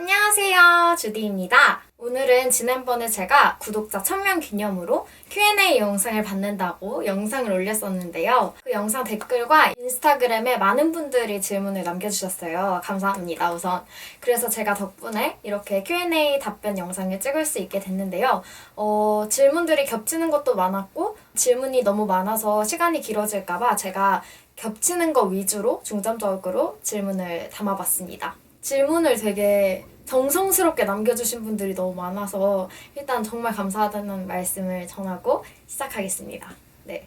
안녕하세요. 주디입니다. 오늘은 지난번에 제가 구독자 1000명 기념으로 Q&A 영상을 받는다고 영상을 올렸었는데요. 그 영상 댓글과 인스타그램에 많은 분들이 질문을 남겨주셨어요. 감사합니다, 우선. 그래서 제가 덕분에 이렇게 Q&A 답변 영상을 찍을 수 있게 됐는데요. 어, 질문들이 겹치는 것도 많았고, 질문이 너무 많아서 시간이 길어질까봐 제가 겹치는 거 위주로 중점적으로 질문을 담아봤습니다. 질문을 되게 정성스럽게 남겨주신 분들이 너무 많아서 일단 정말 감사하다는 말씀을 전하고 시작하겠습니다. 네.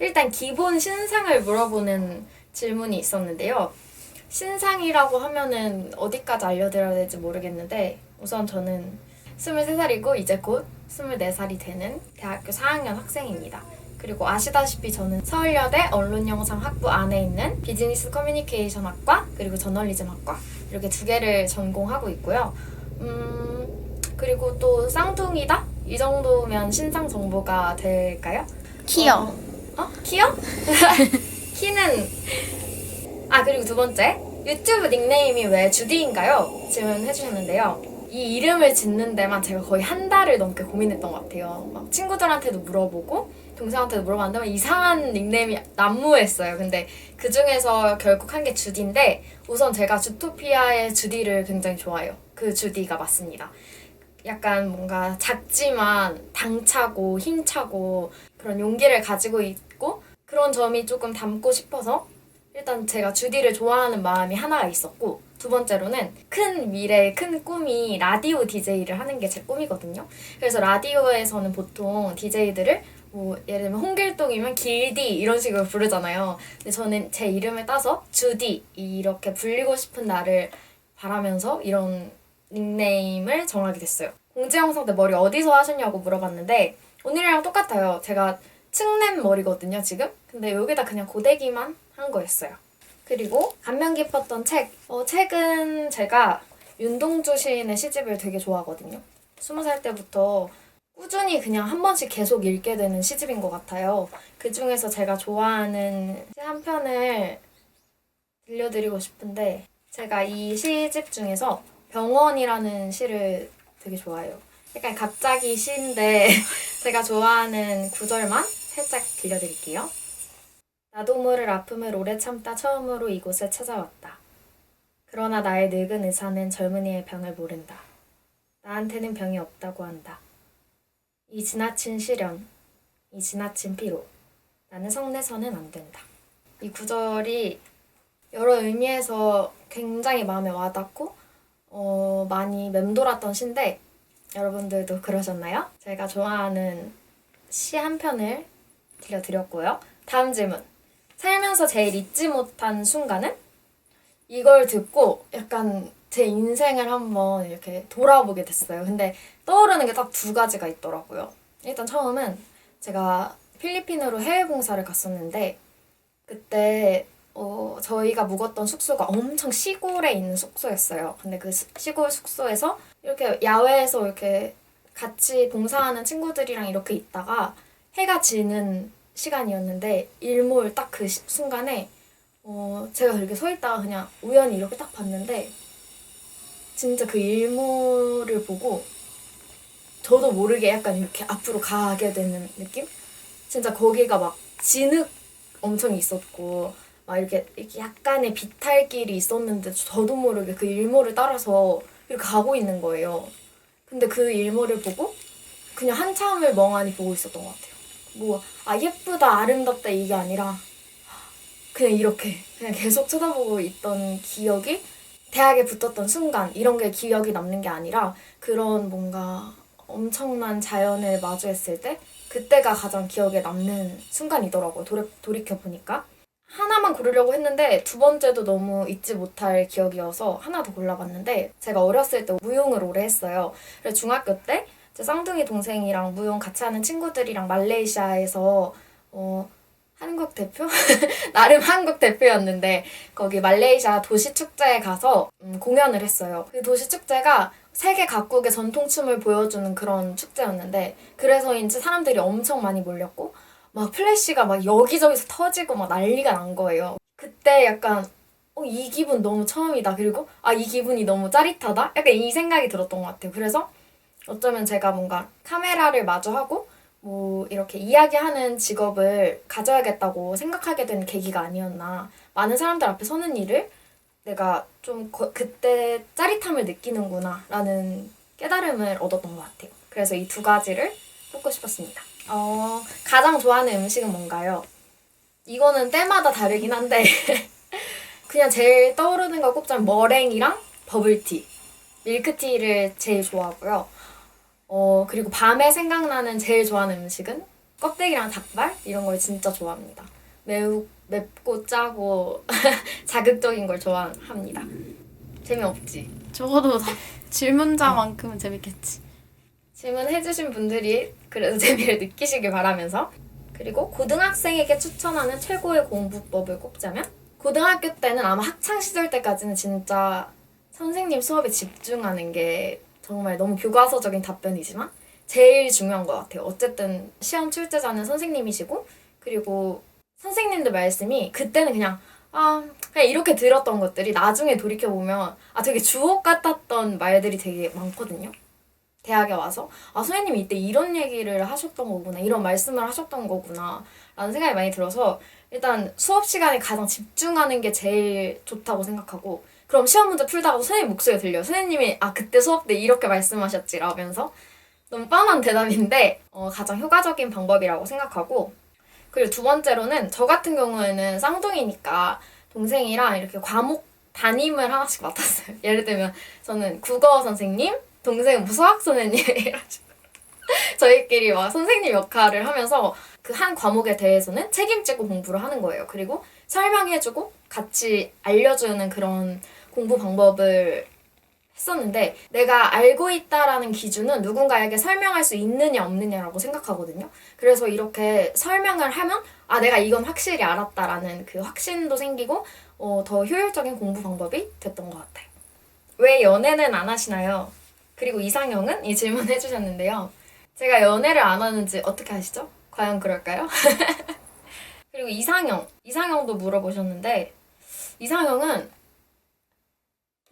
일단 기본 신상을 물어보는 질문이 있었는데요. 신상이라고 하면은 어디까지 알려드려야 될지 모르겠는데 우선 저는 23살이고 이제 곧 24살이 되는 대학교 4학년 학생입니다. 그리고 아시다시피 저는 서울여대 언론영상학부 안에 있는 비즈니스 커뮤니케이션 학과 그리고 저널리즘 학과 이렇게 두 개를 전공하고 있고요. 음, 그리고 또 쌍둥이다? 이 정도면 신상 정보가 될까요? 키요. 어? 어? 키요? 키는 아 그리고 두 번째 유튜브 닉네임이 왜 주디인가요? 질문해 주셨는데요. 이 이름을 짓는 데만 제가 거의 한 달을 넘게 고민했던 것 같아요. 막 친구들한테도 물어보고 동생한테도 물어봤는데 이상한 닉네임이 난무했어요. 근데 그 중에서 결국 한 게 주디인데 우선 제가 주토피아의 주디를 굉장히 좋아해요. 그 주디가 맞습니다. 약간 뭔가 작지만 당차고 힘차고 그런 용기를 가지고 있고 그런 점이 조금 담고 싶어서 일단 제가 주디를 좋아하는 마음이 하나가 있었고 두 번째로는 큰 미래, 큰 꿈이 라디오 DJ를 하는 게 제 꿈이거든요. 그래서 라디오에서는 보통 DJ들을 뭐 예를 들면 홍길동이면 길디 이런 식으로 부르잖아요. 근데 저는 제 이름을 따서 주디 이렇게 불리고 싶은 나를 바라면서 이런 닉네임을 정하게 됐어요. 공지 영상 때 머리 어디서 하셨냐고 물어봤는데 오늘이랑 똑같아요. 제가 측낸 머리거든요, 지금. 근데 여기다 그냥 고데기만 한 거였어요. 그리고 감명 깊었던 책. 어, 책은 제가 윤동주 시인의 시집을 되게 좋아하거든요. 스무 살 때부터 꾸준히 그냥 한 번씩 계속 읽게 되는 시집인 것 같아요. 그 중에서 제가 좋아하는 시 한 편을 들려드리고 싶은데 제가 이 시집 중에서 병원이라는 시를 되게 좋아해요. 약간 갑자기 시인데 제가 좋아하는 구절만 살짝 들려드릴게요. 나도 모를 아픔을 오래 참다 처음으로 이곳에 찾아왔다. 그러나 나의 늙은 의사는 젊은이의 병을 모른다. 나한테는 병이 없다고 한다. 이 지나친 시련, 이 지나친 피로. 나는 성내서는 안 된다. 이 구절이 여러 의미에서 굉장히 마음에 와닿고 어, 많이 맴돌았던 시인데 여러분들도 그러셨나요? 제가 좋아하는 시 한 편을 들려드렸고요. 다음 질문. 살면서 제일 잊지 못한 순간은? 이걸 듣고 약간 제 인생을 한번 이렇게 돌아보게 됐어요. 근데 떠오르는 게 딱 두 가지가 있더라고요. 일단 처음은 제가 필리핀으로 해외 봉사를 갔었는데 그때 어, 저희가 묵었던 숙소가 엄청 시골에 있는 숙소였어요. 근데 그 시- 시골 숙소에서 이렇게 야외에서 이렇게 같이 봉사하는 친구들이랑 이렇게 있다가 해가 지는 시간이었는데 일몰 딱 그 순간에 어, 제가 이렇게 서 있다가 그냥 우연히 이렇게 딱 봤는데 진짜 그 일몰을 보고 저도 모르게 약간 이렇게 앞으로 가게 되는 느낌? 진짜 거기가 막 진흙 엄청 있었고 막 이렇게, 이렇게 약간의 비탈길이 있었는데 저도 모르게 그 일몰을 따라서 이렇게 가고 있는 거예요. 근데 그 일몰을 보고 그냥 한참을 멍하니 보고 있었던 것 같아요. 뭐, 아, 예쁘다, 아름답다 이게 아니라 그냥 이렇게 그냥 계속 쳐다보고 있던 기억이 대학에 붙었던 순간 이런 게 기억이 남는 게 아니라 그런 뭔가 엄청난 자연을 마주했을 때 그때가 가장 기억에 남는 순간이더라고요. 돌이, 돌이켜 보니까. 하나만 고르려고 했는데 두 번째도 너무 잊지 못할 기억이어서 하나 더 골라봤는데 제가 어렸을 때 무용을 오래 했어요. 그래서 중학교 때 제 쌍둥이 동생이랑 무용 같이 하는 친구들이랑 말레이시아에서 어, 한국 대표? 나름 한국 대표였는데 거기 말레이시아 도시 축제에 가서 음, 공연을 했어요. 그 도시 축제가 세계 각국의 전통춤을 보여주는 그런 축제였는데 그래서인지 사람들이 엄청 많이 몰렸고 막 플래시가 막 여기저기서 터지고 막 난리가 난 거예요. 그때 약간 어, 이 기분 너무 처음이다. 그리고 아, 이 기분이 너무 짜릿하다. 약간 이 생각이 들었던 것 같아요. 그래서 어쩌면 제가 뭔가 카메라를 마주하고 뭐 이렇게 이야기하는 직업을 가져야겠다고 생각하게 된 계기가 아니었나. 많은 사람들 앞에 서는 일을 내가 좀 거- 그때 짜릿함을 느끼는구나 라는 깨달음을 얻었던 것 같아요. 그래서 이 두 가지를 꼽고 싶었습니다. 어, 가장 좋아하는 음식은 뭔가요? 이거는 때마다 다르긴 한데 그냥 제일 떠오르는 거 꼽자면 머랭이랑 버블티, 밀크티를 제일 좋아하고요. 어, 그리고 밤에 생각나는 제일 좋아하는 음식은 껍데기랑 닭발 이런 걸 진짜 좋아합니다. 매우 맵고 짜고 자극적인 걸 좋아합니다. 재미없지? 적어도 다- 질문자만큼은 재밌겠지. 질문해주신 분들이 그래도 재미를 느끼시길 바라면서 그리고 고등학생에게 추천하는 최고의 공부법을 꼽자면 고등학교 때는 아마 학창 시절 때까지는 진짜 선생님 수업에 집중하는 게 정말 너무 교과서적인 답변이지만 제일 중요한 것 같아요. 어쨌든 시험 출제자는 선생님이시고 그리고 선생님들 말씀이 그때는 그냥 아 그냥 이렇게 들었던 것들이 나중에 돌이켜 보면 아 되게 주옥 같았던 말들이 되게 많거든요. 대학에 와서 아 선생님이 이때 이런 얘기를 하셨던 거구나 이런 말씀을 하셨던 거구나 라는 생각이 많이 들어서 일단 수업 시간에 가장 집중하는 게 제일 좋다고 생각하고 그럼 시험 문제 풀다가도 선생님 목소리가 들려요 선생님이 아 그때 수업 때 이렇게 말씀하셨지 라면서 너무 뻔한 대답인데 어, 가장 효과적인 방법이라고 생각하고 그리고 두 번째로는 저 같은 경우에는 쌍둥이니까 동생이랑 이렇게 과목 담임을 하나씩 맡았어요 예를 들면 저는 국어 선생님 동생은 뭐 수학 선생님 이런 식으로 저희끼리 막 선생님 역할을 하면서 그 한 과목에 대해서는 책임지고 공부를 하는 거예요. 그리고 설명해주고 같이 알려주는 그런 공부 방법을 했었는데 내가 알고 있다라는 기준은 누군가에게 설명할 수 있느냐 없느냐라고 생각하거든요. 그래서 이렇게 설명을 하면 아 내가 이건 확실히 알았다라는 그 확신도 생기고 어, 더 효율적인 공부 방법이 됐던 것 같아요. 왜 연애는 안 하시나요? 그리고 이상형은 이 질문 해주셨는데요. 제가 연애를 안 하는지 어떻게 아시죠? 과연 그럴까요? 그리고 이상형, 이상형도 물어보셨는데 이상형은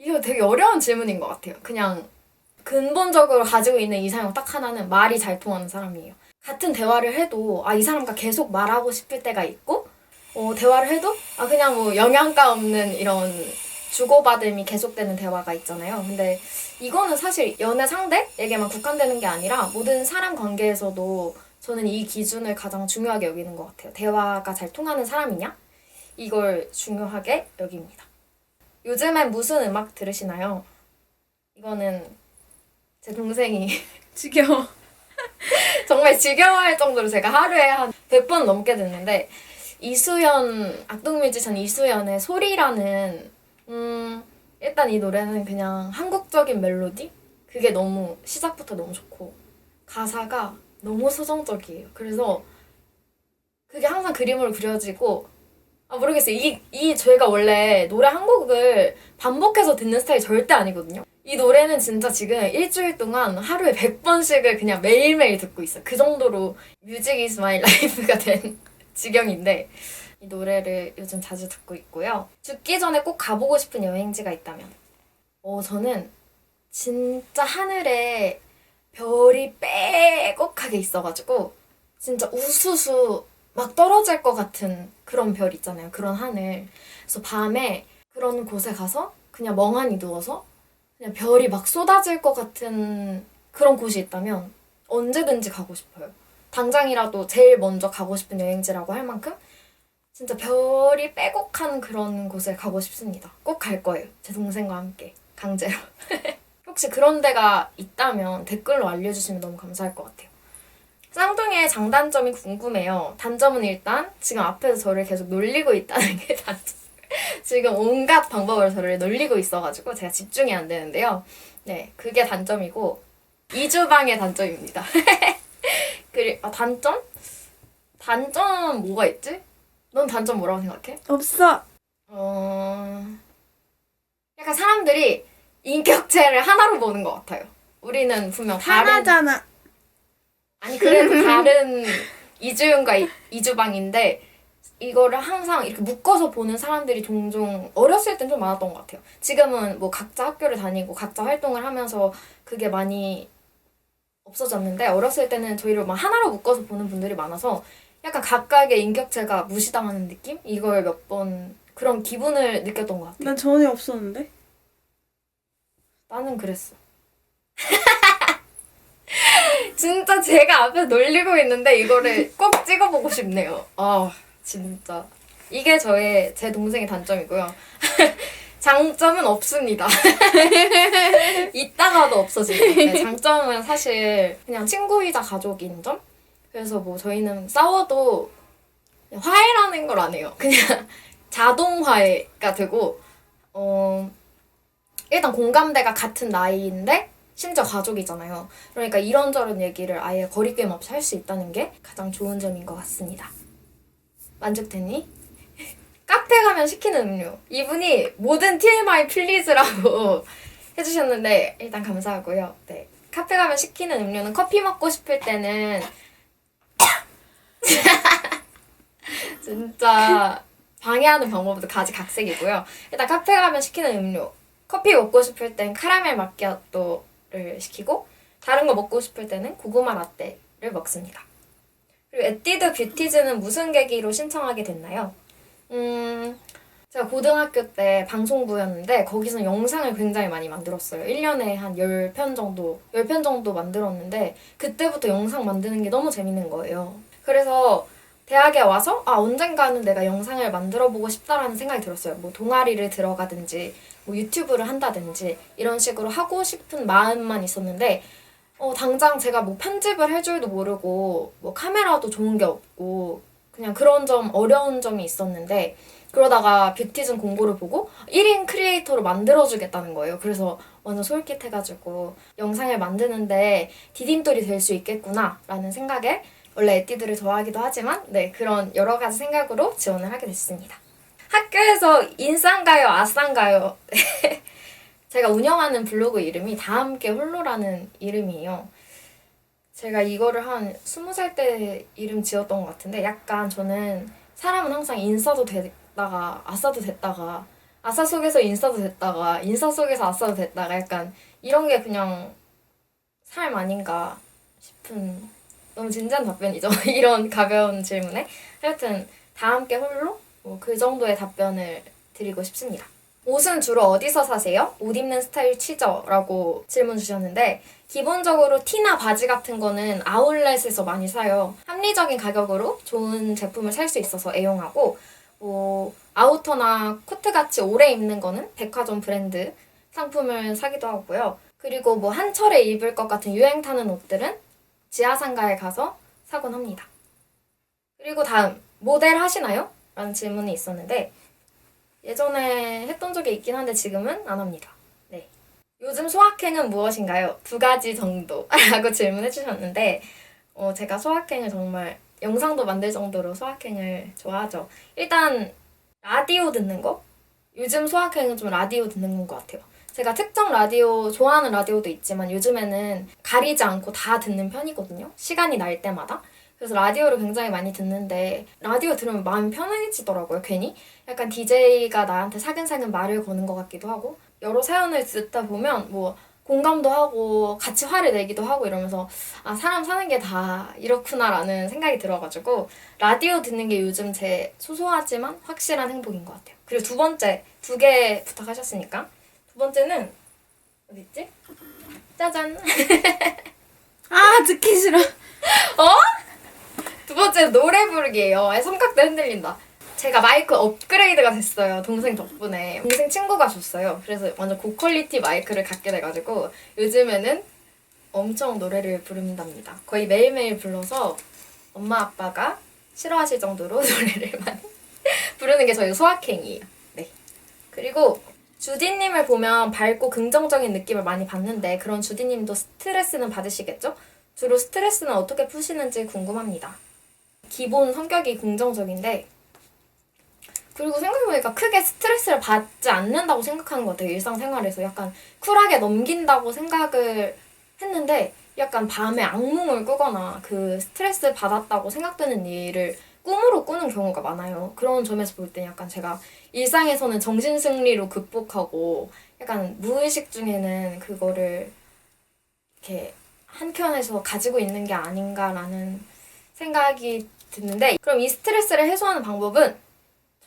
이거 되게 어려운 질문인 것 같아요. 그냥 근본적으로 가지고 있는 이상형 딱 하나는 말이 잘 통하는 사람이에요. 같은 대화를 해도 아 이 사람과 계속 말하고 싶을 때가 있고 어, 대화를 해도 아 그냥 뭐 영양가 없는 이런 주고받음이 계속되는 대화가 있잖아요. 근데 이거는 사실 연애 상대에게만 국한되는 게 아니라 모든 사람 관계에서도 저는 이 기준을 가장 중요하게 여기는 것 같아요. 대화가 잘 통하는 사람이냐? 이걸 중요하게 여깁니다. 요즘엔 무슨 음악 들으시나요? 이거는 제 동생이 지겨워. 정말 지겨워할 정도로 제가 하루에 한 100번 넘게 듣는데 이수연 악동 뮤지션 이수연의 소리라는 음 일단 이 노래는 그냥 한국적인 멜로디 그게 너무 시작부터 너무 좋고 가사가 너무 서정적이에요. 그래서 그게 항상 그림으로 그려지고 아 모르겠어요. 이, 이 저희가 원래 노래 한 곡을 반복해서 듣는 스타일이 절대 아니거든요. 이 노래는 진짜 지금 일주일 동안 하루에 100번씩을 그냥 매일매일 듣고 있어요. 그 정도로 뮤직 이즈 마이 라이프가 된 지경인데 이 노래를 요즘 자주 듣고 있고요. 죽기 전에 꼭 가보고 싶은 여행지가 있다면 어 저는 진짜 하늘에 별이 빼곡하게 있어가지고 진짜 우수수 막 떨어질 것 같은 그런 별 있잖아요. 그런 하늘. 그래서 밤에 그런 곳에 가서 그냥 멍하니 누워서 그냥 별이 막 쏟아질 것 같은 그런 곳이 있다면 언제든지 가고 싶어요. 당장이라도 제일 먼저 가고 싶은 여행지라고 할 만큼 진짜 별이 빼곡한 그런 곳에 가고 싶습니다. 꼭 갈 거예요. 제 동생과 함께 강제로. 혹시 그런 데가 있다면 댓글로 알려주시면 너무 감사할 것 같아요. 쌍둥이의 장단점이 궁금해요. 단점은 일단 지금 앞에서 저를 계속 놀리고 있다는 게 단점. 지금 온갖 방법으로 저를 놀리고 있어가지고 제가 집중이 안 되는데요. 네, 그게 단점이고 이주방의 단점입니다. 그리 아 단점? 단점 뭐가 있지? 넌 단점 뭐라고 생각해? 없어. 어 약간 사람들이 인격체를 하나로 보는 것 같아요. 우리는 분명 다른 하나잖아. 아니 그래도 다른 이주윤과 이- 이주방인데 이거를 항상 이렇게 묶어서 보는 사람들이 종종 어렸을 땐 좀 많았던 것 같아요. 지금은 뭐 각자 학교를 다니고 각자 활동을 하면서 그게 많이 없어졌는데 어렸을 때는 저희를 막 하나로 묶어서 보는 분들이 많아서 약간 각각의 인격체가 무시당하는 느낌? 이걸 몇 번 그런 기분을 느꼈던 것 같아요. 난 전혀 없었는데. 나는 그랬어. 진짜 제가 앞에 놀리고 있는데 이거를 꼭 찍어보고 싶네요. 아 진짜 이게 저의 제 동생의 단점이고요. 장점은 없습니다. 있다가도 없어지는 네, 장점은 사실 그냥 친구이자 가족인 점. 그래서 뭐 저희는 싸워도 화해라는 걸 안 해요. 그냥 자동 화해가 되고 어. 일단 공감대가 같은 나이인데 심지어 가족이잖아요. 그러니까 이런저런 얘기를 아예 거리낌 없이 할 수 있다는 게 가장 좋은 점인 것 같습니다. 만족됐니? 카페 가면 시키는 음료. 이분이 모든 TMI 플리즈라고 해주셨는데 일단 감사하고요. 네. 카페 가면 시키는 음료는 커피 먹고 싶을 때는 진짜 방해하는 방법도 가지각색이고요. 일단 카페 가면 시키는 음료. 커피 먹고 싶을 땐 카라멜 마키아 토를 시키고 다른 거 먹고 싶을 때는 고구마 라떼를 먹습니다. 그리고 에뛰드 뷰티즈는 무슨 계기로 신청하게 됐나요? 음, 제가 고등학교 때 방송부였는데 거기서 영상을 굉장히 많이 만들었어요. 1년에 한 10편 정도, 10편 정도 만들었는데 그때부터 영상 만드는 게 너무 재밌는 거예요. 그래서 대학에 와서 아 언젠가는 내가 영상을 만들어 보고 싶다라는 생각이 들었어요. 뭐 동아리를 들어가든지 뭐 유튜브를 한다든지 이런 식으로 하고 싶은 마음만 있었는데 어 당장 제가 뭐 편집을 할 줄도 모르고 뭐 카메라도 좋은 게 없고 그냥 그런 점 어려운 점이 있었는데 그러다가 뷰티즌 공고를 보고 1인 크리에이터로 만들어주겠다는 거예요. 그래서 완전 솔깃해가지고 영상을 만드는데 디딤돌이 될 수 있겠구나 라는 생각에 원래 에뛰드를 좋아하기도 하지만 네 그런 여러 가지 생각으로 지원을 하게 됐습니다. 학교에서 인싸인가요, 아싸인가요? 제가 운영하는 블로그 이름이 다 함께 홀로라는 이름이에요. 제가 이거를 한 스무 살때 이름 지었던 것 같은데 약간 저는 사람은 항상 인싸도 됐다가 아싸도 됐다가 아싸 속에서 인싸도 됐다가 인싸 속에서 아싸도 됐다가 약간 이런 게 그냥 삶 아닌가 싶은 너무 진지한 답변이죠. 이런 가벼운 질문에 하여튼 다 함께 홀로 뭐 그 정도의 답변을 드리고 싶습니다. 옷은 주로 어디서 사세요? 옷 입는 스타일 치죠? 라고 질문 주셨는데 기본적으로 티나 바지 같은 거는 아울렛에서 많이 사요. 합리적인 가격으로 좋은 제품을 살 수 있어서 애용하고 뭐 아우터나 코트 같이 오래 입는 거는 백화점 브랜드 상품을 사기도 하고요. 그리고 뭐 한철에 입을 것 같은 유행 타는 옷들은 지하상가에 가서 사곤 합니다. 그리고 다음 모델 하시나요? 라는 질문이 있었는데 예전에 했던 적이 있긴 한데 지금은 안 합니다. 네. 요즘 소확행은 무엇인가요? 두 가지 정도 라고 질문해 주셨는데 어, 제가 소확행을 정말 영상도 만들 정도로 소확행을 좋아하죠. 일단 라디오 듣는 거? 요즘 소확행은 좀 라디오 듣는 건것 같아요. 제가 특정 라디오 좋아하는 라디오도 있지만 요즘에는 가리지 않고 다 듣는 편이거든요. 시간이 날 때마다. 그래서 라디오를 굉장히 많이 듣는데 라디오 들으면 마음이 편해지더라고요. 괜히 약간 DJ가 나한테 사근사근 말을 거는 것 같기도 하고 여러 사연을 듣다 보면 뭐 공감도 하고 같이 화를 내기도 하고 이러면서 아 사람 사는 게 다 이렇구나라는 생각이 들어가지고 라디오 듣는 게 요즘 제 소소하지만 확실한 행복인 것 같아요. 그리고 두 번째 두 개 부탁하셨으니까 두 번째는 어디 있지? 짜잔. 아 듣기 싫어. 두 번째 노래 부르기예요. 삼각대 흔들린다. 제가 마이크 업그레이드가 됐어요. 동생 덕분에. 동생 친구가 줬어요. 그래서 완전 고퀄리티 마이크를 갖게 돼가지고 요즘에는 엄청 노래를 부른답니다. 거의 매일매일 불러서 엄마 아빠가 싫어하실 정도로 노래를 많이 부르는 게 저희 소확행이에요. 네. 그리고 주디님을 보면 밝고 긍정적인 느낌을 많이 받는데 그런 주디님도 스트레스는 받으시겠죠? 주로 스트레스는 어떻게 푸시는지 궁금합니다. 기본 성격이 긍정적인데 그리고 생각해보니까 크게 스트레스를 받지 않는다고 생각하는 것 같아요. 일상생활에서 약간 쿨하게 넘긴다고 생각을 했는데 약간 밤에 악몽을 꾸거나 그 스트레스 받았다고 생각되는 일을 꿈으로 꾸는 경우가 많아요. 그런 점에서 볼 때 약간 제가 일상에서는 정신 승리로 극복하고 약간 무의식 중에는 그거를 이렇게 한켠에서 가지고 있는 게 아닌가라는 생각이 드는데 그럼 이 스트레스를 해소하는 방법은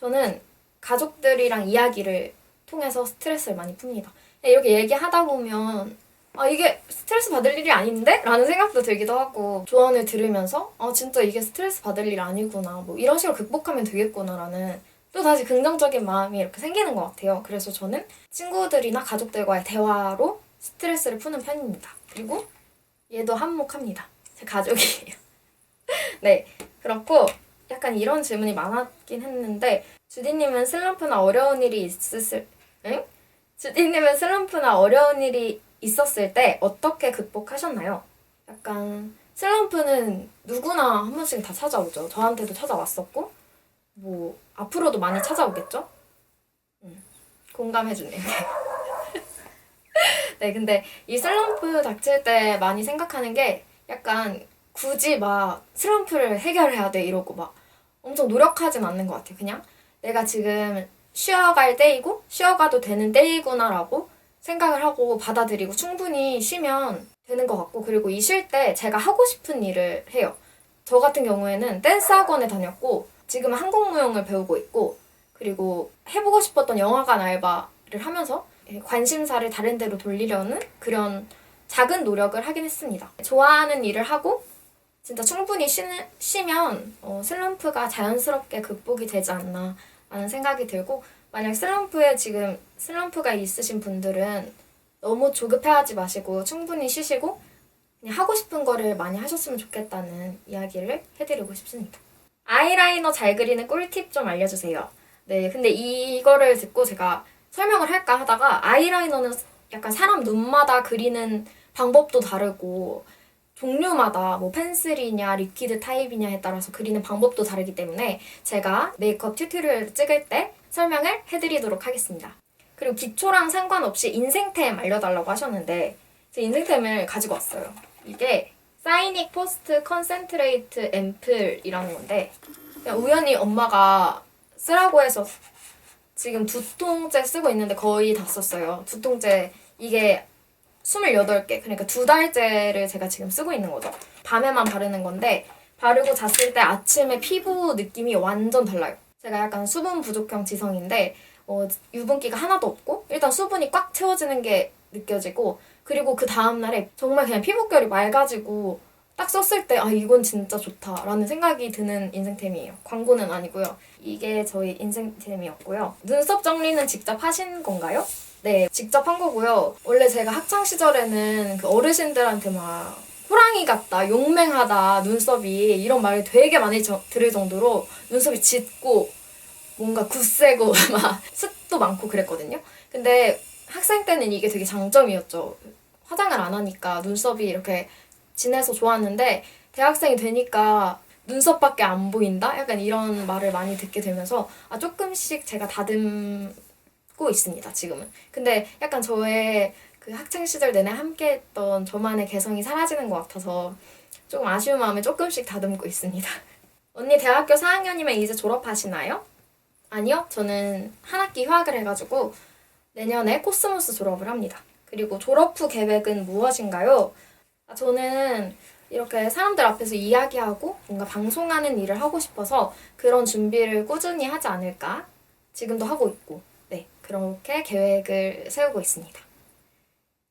저는 가족들이랑 이야기를 통해서 스트레스를 많이 풉니다. 이렇게 얘기하다 보면 아 이게 스트레스 받을 일이 아닌데? 라는 생각도 들기도 하고 조언을 들으면서 아 진짜 이게 스트레스 받을 일 아니구나 뭐 이런 식으로 극복하면 되겠구나라는 또 다시 긍정적인 마음이 이렇게 생기는 것 같아요. 그래서 저는 친구들이나 가족들과의 대화로 스트레스를 푸는 편입니다. 그리고 얘도 한몫합니다. 제 가족이에요. 네, 그렇고 약간 이런 질문이 많았긴 했는데 주디님은 슬럼프나 어려운 일이 있으실 응? 주디님은 슬럼프나 어려운 일이 있었을 때 어떻게 극복하셨나요? 약간 슬럼프는 누구나 한 번씩 다 찾아오죠. 저한테도 찾아왔었고 뭐 앞으로도 많이 찾아오겠죠? 음, 공감해주네요. 네, 근데 이 슬럼프 닥칠 때 많이 생각하는 게 약간 굳이 막 슬럼프를 해결해야 돼 이러고 막 엄청 노력하진 않는 것 같아요. 그냥 내가 지금 쉬어갈 때이고 쉬어가도 되는 때이구나라고 생각을 하고 받아들이고 충분히 쉬면 되는 것 같고 그리고 이 쉴 때 제가 하고 싶은 일을 해요. 저 같은 경우에는 댄스 학원에 다녔고 지금은 한국무용을 배우고 있고 그리고 해보고 싶었던 영화관 알바를 하면서 관심사를 다른 데로 돌리려는 그런 작은 노력을 하긴 했습니다. 좋아하는 일을 하고 진짜 충분히 쉬는, 쉬면 어, 슬럼프가 자연스럽게 극복이 되지 않나 라는 생각이 들고 만약 슬럼프에 지금 슬럼프가 있으신 분들은 너무 조급해하지 마시고 충분히 쉬시고 그냥 하고 싶은 거를 많이 하셨으면 좋겠다는 이야기를 해드리고 싶습니다. 아이라이너 잘 그리는 꿀팁 좀 알려주세요. 네, 근데 이거를 듣고 제가 설명을 할까 하다가 아이라이너는 약간 사람 눈마다 그리는 방법도 다르고 종류마다 뭐 펜슬이냐 리퀴드 타입이냐에 따라서 그리는 방법도 다르기 때문에 제가 메이크업 튜토리얼을 찍을 때 설명을 해드리도록 하겠습니다. 그리고 기초랑 상관없이 인생템 알려달라고 하셨는데 제 인생템을 가지고 왔어요. 이게 사이닉 포스트 컨센트레이트 앰플이라는 건데 우연히 엄마가 쓰라고 해서 지금 두 통째 쓰고 있는데 거의 다 썼어요. 두 통째 이게 28개 그러니까 두 달째를 제가 지금 쓰고 있는 거죠. 밤에만 바르는 건데 바르고 잤을 때 아침에 피부 느낌이 완전 달라요. 제가 약간 수분 부족형 지성인데 어, 유분기가 하나도 없고 일단 수분이 꽉 채워지는 게 느껴지고 그리고 그 다음날에 정말 그냥 피부결이 맑아지고 딱 썼을 때 아 이건 진짜 좋다라는 생각이 드는 인생템이에요. 광고는 아니고요. 이게 저희 인생템이었고요. 눈썹 정리는 직접 하신 건가요? 네, 직접 한 거고요. 원래 제가 학창 시절에는 그 어르신들한테 막 호랑이 같다, 용맹하다, 눈썹이 이런 말을 되게 많이 저- 들을 정도로 눈썹이 짙고 뭔가 굳세고 막 숱도 많고 그랬거든요. 근데 학생 때는 이게 되게 장점이었죠. 화장을 안 하니까 눈썹이 이렇게 진해서 좋았는데 대학생이 되니까 눈썹밖에 안 보인다? 약간 이런 말을 많이 듣게 되면서 아 조금씩 제가 다듬 고 있습니다 지금은. 근데 약간 저의 그 학창 시절 내내 함께 했던 저만의 개성이 사라지는 것 같아서 조금 아쉬운 마음에 조금씩 다듬고 있습니다. 언니 대학교 4학년이면 이제 졸업하시나요? 아니요, 저는 한 학기 휴학을 해가지고 내년에 코스모스 졸업을 합니다. 그리고 졸업 후 계획은 무엇인가요? 아, 저는 이렇게 사람들 앞에서 이야기하고 뭔가 방송하는 일을 하고 싶어서 그런 준비를 꾸준히 하지 않을까 지금도 하고 있고 네 그렇게 계획을 세우고 있습니다.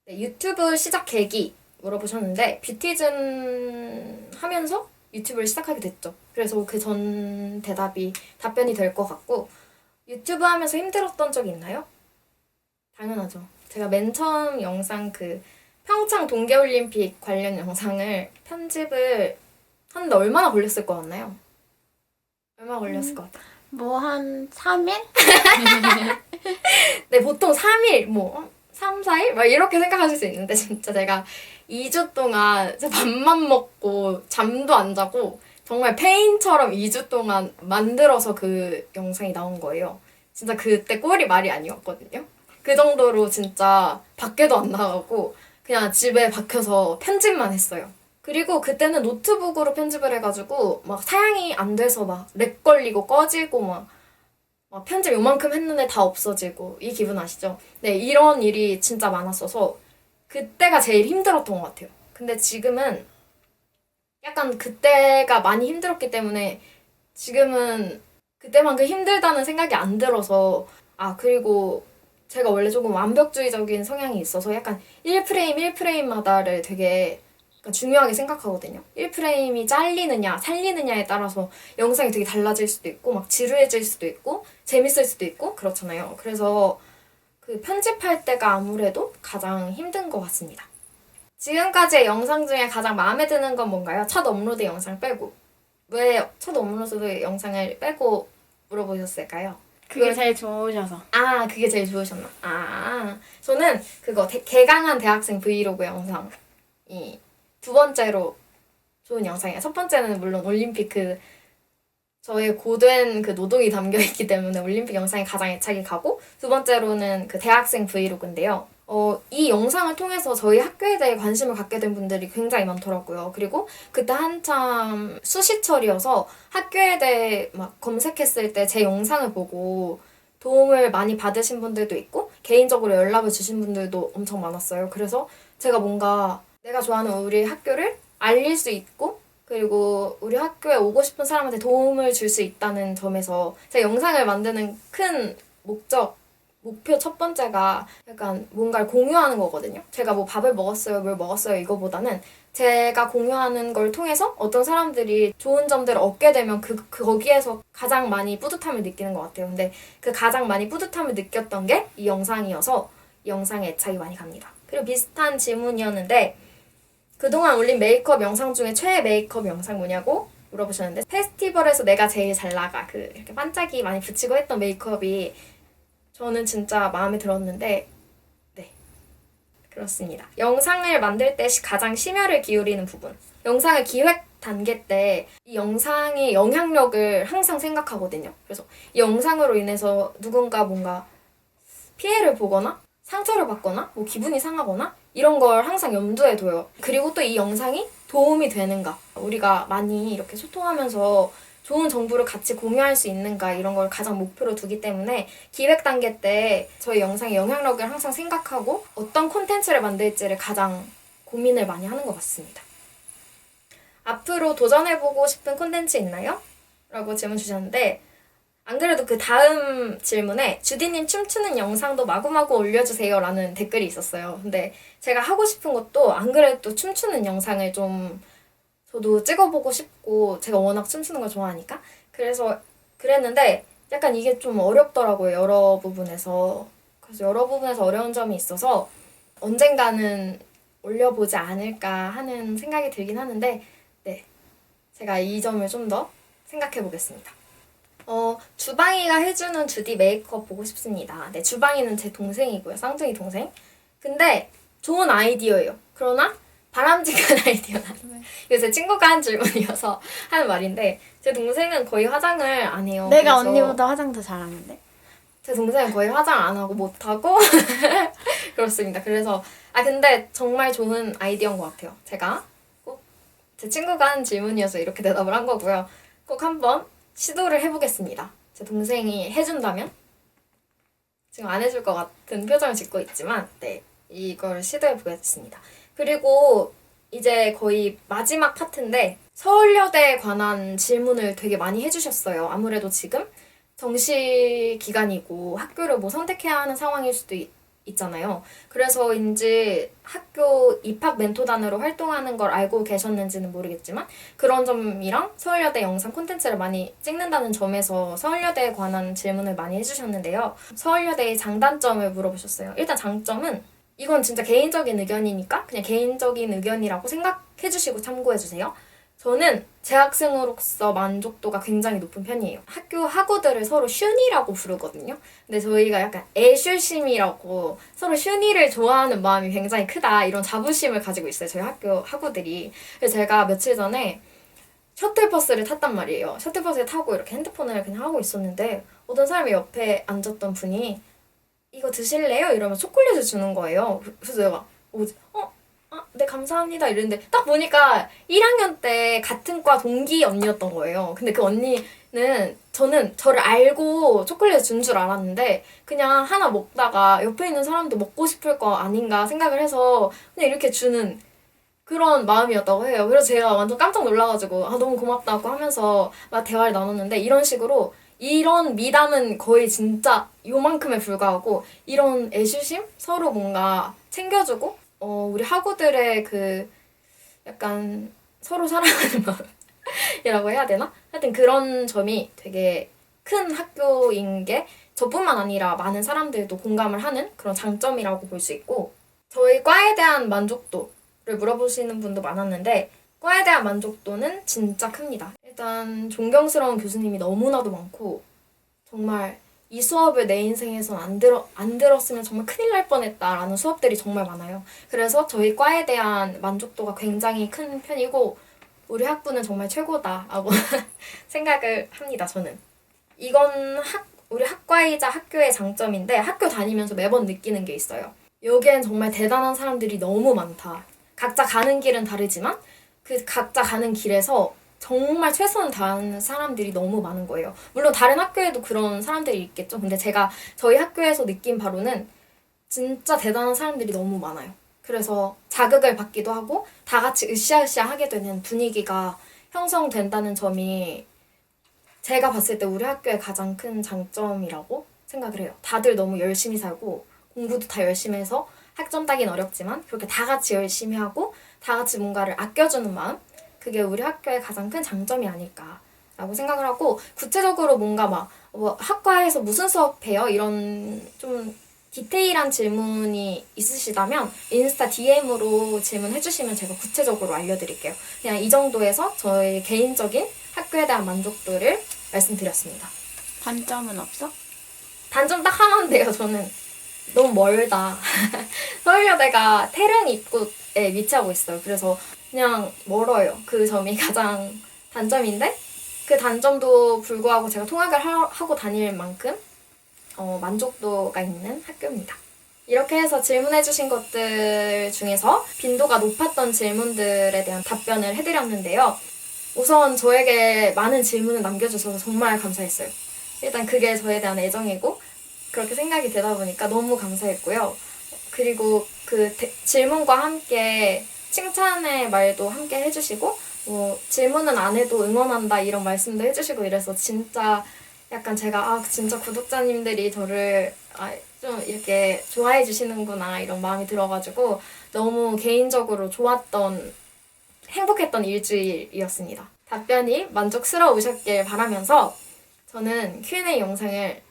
네, 유튜브 시작 계기 물어보셨는데 뷰티즌 하면서 유튜브를 시작하게 됐죠. 그래서 그 전 대답이 답변이 될 것 같고 유튜브 하면서 힘들었던 적 있나요? 당연하죠. 제가 맨 처음 영상 그 평창 동계올림픽 관련 영상을 편집을 하는데 얼마나 걸렸을 것 같나요? 얼마 걸렸을 것 같아요? 뭐 한 3일? 네, 보통 3일, 뭐, 3, 4일? 막 이렇게 생각하실 수 있는데, 진짜 제가 2주 동안 진짜 밥만 먹고 잠도 안 자고 정말 페인처럼 2주 동안 만들어서 그 영상이 나온 거예요. 진짜 그때 꼴이 말이 아니었거든요. 그 정도로 진짜 밖에도 안 나가고 그냥 집에 박혀서 편집만 했어요. 그리고 그때는 노트북으로 편집을 해가지고 막 사양이 안 돼서 막 렉 걸리고 꺼지고 막, 막 편집 요만큼 했는데 다 없어지고 이 기분 아시죠? 네 이런 일이 진짜 많았어서 그때가 제일 힘들었던 것 같아요. 근데 지금은 약간 그때가 많이 힘들었기 때문에 지금은 그때만큼 힘들다는 생각이 안 들어서 아 그리고 제가 원래 조금 완벽주의적인 성향이 있어서 약간 1프레임 1프레임마다를 되게 중요하게 생각하거든요. 1프레임이 잘리느냐 살리느냐에 따라서 영상이 되게 달라질 수도 있고 막 지루해질 수도 있고 재밌을 수도 있고 그렇잖아요. 그래서 그 편집할 때가 아무래도 가장 힘든 것 같습니다. 지금까지의 영상 중에 가장 마음에 드는 건 뭔가요? 첫 업로드 영상 빼고. 왜 첫 업로드 영상을 빼고 물어보셨을까요? 그게 그걸- 제일 좋으셔서. 아, 그게 제일 좋으셨나? 아, 저는 그거 대- 개강한 대학생 브이로그 영상이 두 번째로 좋은 영상이에요. 첫 번째는 물론 올림픽 그 저의 고된 그 노동이 담겨 있기 때문에 올림픽 영상이 가장 애착이 가고 두 번째로는 그 대학생 브이로그인데요. 어, 이 영상을 통해서 저희 학교에 대해 관심을 갖게 된 분들이 굉장히 많더라고요. 그리고 그때 한참 수시철이어서 학교에 대해 막 검색했을 때 제 영상을 보고 도움을 많이 받으신 분들도 있고 개인적으로 연락을 주신 분들도 엄청 많았어요. 그래서 제가 뭔가 내가 좋아하는 우리 학교를 알릴 수 있고 그리고 우리 학교에 오고 싶은 사람한테 도움을 줄 수 있다는 점에서 제가 영상을 만드는 큰 목적 목표 첫 번째가 약간 뭔가를 공유하는 거거든요. 제가 뭐 밥을 먹었어요, 뭘 먹었어요 이거보다는 제가 공유하는 걸 통해서 어떤 사람들이 좋은 점들을 얻게 되면 그, 그 거기에서 가장 많이 뿌듯함을 느끼는 것 같아요. 근데 그 가장 많이 뿌듯함을 느꼈던 게 이 영상이어서 이 영상에 애착이 많이 갑니다. 그리고 비슷한 질문이었는데 그동안 올린 메이크업 영상 중에 최애 메이크업 영상 뭐냐고 물어보셨는데 페스티벌에서 내가 제일 잘 나가 그 이렇게 반짝이 많이 붙이고 했던 메이크업이 저는 진짜 마음에 들었는데 네 그렇습니다. 영상을 만들 때 시- 가장 심혈을 기울이는 부분 영상을 기획 단계 때 이 영상의 영향력을 항상 생각하거든요. 그래서 이 영상으로 인해서 누군가 뭔가 피해를 보거나 상처를 받거나 뭐 기분이 상하거나 이런 걸 항상 염두에 둬요. 그리고 또 이 영상이 도움이 되는가 우리가 많이 이렇게 소통하면서 좋은 정보를 같이 공유할 수 있는가 이런 걸 가장 목표로 두기 때문에 기획 단계 때 저희 영상의 영향력을 항상 생각하고 어떤 콘텐츠를 만들지를 가장 고민을 많이 하는 것 같습니다. 앞으로 도전해보고 싶은 콘텐츠 있나요? 라고 질문 주셨는데 안 그래도 그 다음 질문에 주디님 춤추는 영상도 마구마구 올려주세요 라는 댓글이 있었어요. 근데 제가 하고 싶은 것도 안 그래도 춤추는 영상을 좀 저도 찍어보고 싶고 제가 워낙 춤추는 걸 좋아하니까 그래서 그랬는데 약간 이게 좀 어렵더라고요. 여러 부분에서. 그래서 여러 부분에서 어려운 점이 있어서 언젠가는 올려보지 않을까 하는 생각이 들긴 하는데 네. 제가 이 점을 좀 더 생각해 보겠습니다. 어, 주방이가 해주는 주디 메이크업 보고 싶습니다. 네, 주방이는 제 동생이고요. 쌍둥이 동생. 근데 좋은 아이디어예요. 그러나 바람직한 아이디어는 아니에요. 이거 제 친구가 한 질문이어서 하는 말인데 제 동생은 거의 화장을 안 해요. 내가 언니보다 화장 더 잘하는데. 제 동생은 거의 화장 안 하고 못 하고 그렇습니다. 그래서 아 근데 정말 좋은 아이디어인 것 같아요. 제가 꼭 제 친구가 한 질문이어서 이렇게 대답을 한 거고요. 꼭 한번 시도를 해보겠습니다. 제 동생이 해준다면 지금 안 해줄 것 같은 표정을 짓고 있지만 네 이걸 시도해 보겠습니다. 그리고 이제 거의 마지막 파트인데 서울여대에 관한 질문을 되게 많이 해주셨어요. 아무래도 지금 정시 기간이고 학교를 뭐 선택해야 하는 상황일 수도 있, 있잖아요. 그래서인지 학교 입학 멘토단으로 활동하는 걸 알고 계셨는지는 모르겠지만 그런 점이랑 서울여대 영상 콘텐츠를 많이 찍는다는 점에서 서울여대에 관한 질문을 많이 해주셨는데요. 서울여대의 장단점을 물어보셨어요. 일단 장점은 이건 진짜 개인적인 의견이니까 그냥 개인적인 의견이라고 생각해주시고 참고해주세요. 저는 재학생으로서 만족도가 굉장히 높은 편이에요. 학교 학우들을 서로 슌이라고 부르거든요. 근데 저희가 약간 애슐심이라고 서로 슌이를 좋아하는 마음이 굉장히 크다 이런 자부심을 가지고 있어요. 저희 학교 학우들이. 그래서 제가 며칠 전에 셔틀버스를 탔단 말이에요. 셔틀버스를 타고 이렇게 핸드폰을 그냥 하고 있었는데 어떤 사람이 옆에 앉았던 분이 이거 드실래요? 이러면 초콜릿을 주는 거예요. 그래서 뭐지? 어? 아, 네 감사합니다 이랬는데 딱 보니까 1학년 때 같은 과 동기 언니였던 거예요. 근데 그 언니는 저는 저를 알고 초콜릿 준 줄 알았는데 그냥 하나 먹다가 옆에 있는 사람도 먹고 싶을 거 아닌가 생각을 해서 그냥 이렇게 주는 그런 마음이었다고 해요. 그래서 제가 완전 깜짝 놀라가지고 아 너무 고맙다고 하면서 막 대화를 나눴는데 이런 식으로 이런 미담은 거의 진짜 요만큼에 불과하고 이런 애주심 서로 뭔가 챙겨주고 어 우리 학우들의 그 약간 서로 사랑하는 마음이라고 해야 되나? 하여튼 그런 점이 되게 큰 학교인 게 저뿐만 아니라 많은 사람들도 공감을 하는 그런 장점이라고 볼 수 있고 저희 과에 대한 만족도를 물어보시는 분도 많았는데 과에 대한 만족도는 진짜 큽니다. 일단 존경스러운 교수님이 너무나도 많고 정말 이 수업을 내 인생에선 안 들어 안 들었으면 정말 큰일 날 뻔했다라는 수업들이 정말 많아요. 그래서 저희 과에 대한 만족도가 굉장히 큰 편이고 우리 학부는 정말 최고다라고 생각을 합니다. 저는 이건 학 우리 학과이자 학교의 장점인데 학교 다니면서 매번 느끼는 게 있어요. 여기엔 정말 대단한 사람들이 너무 많다. 각자 가는 길은 다르지만 그 각자 가는 길에서 정말 최선을 다하는 사람들이 너무 많은 거예요. 물론 다른 학교에도 그런 사람들이 있겠죠. 근데 제가 저희 학교에서 느낀 바로는 진짜 대단한 사람들이 너무 많아요. 그래서 자극을 받기도 하고 다 같이 으쌰으쌰 하게 되는 분위기가 형성된다는 점이 제가 봤을 때 우리 학교의 가장 큰 장점이라고 생각을 해요. 다들 너무 열심히 살고 공부도 다 열심히 해서 학점 따긴 어렵지만 그렇게 다 같이 열심히 하고 다 같이 뭔가를 아껴주는 마음 그게 우리 학교의 가장 큰 장점이 아닐까라고 생각을 하고 구체적으로 뭔가 막 뭐 학과에서 무슨 수업해요 이런 좀 디테일한 질문이 있으시다면 인스타 DM으로 질문해 주시면 제가 구체적으로 알려드릴게요. 그냥 이 정도에서 저의 개인적인 학교에 대한 만족도를 말씀드렸습니다. 단점은 없어? 단점 딱 하나인데요, 저는. 너무 멀다. 서울여대가 태릉 입구에 위치하고 있어요. 그래서 그냥 멀어요. 그 점이 가장 단점인데 그 단점도 불구하고 제가 통학을 하, 하고 다닐 만큼 어, 만족도가 있는 학교입니다. 이렇게 해서 질문해주신 것들 중에서 빈도가 높았던 질문들에 대한 답변을 해드렸는데요. 우선 저에게 많은 질문을 남겨주셔서 정말 감사했어요. 일단 그게 저에 대한 애정이고 그렇게 생각이 되다 보니까 너무 감사했고요. 그리고 그 대- 질문과 함께 칭찬의 말도 함께 해주시고 뭐 질문은 안 해도 응원한다 이런 말씀도 해주시고 이래서 진짜 약간 제가 아 진짜 구독자님들이 저를 아, 좀 이렇게 좋아해 주시는구나 이런 마음이 들어가지고 너무 개인적으로 좋았던 행복했던 일주일이었습니다. 답변이 만족스러우셨길 바라면서 저는 Q&A 영상을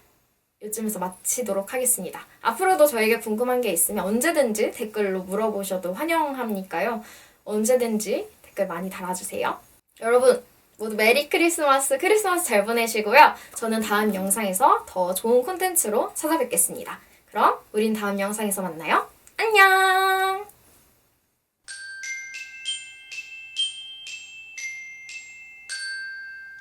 요즘에서 마치도록 하겠습니다. 앞으로도 저에게 궁금한 게 있으면 언제든지 댓글로 물어보셔도 환영하니까요. 언제든지 댓글 많이 달아주세요. 여러분 모두 메리 크리스마스 크리스마스 잘 보내시고요. 저는 다음 영상에서 더 좋은 콘텐츠로 찾아뵙겠습니다. 그럼 우린 다음 영상에서 만나요. 안녕!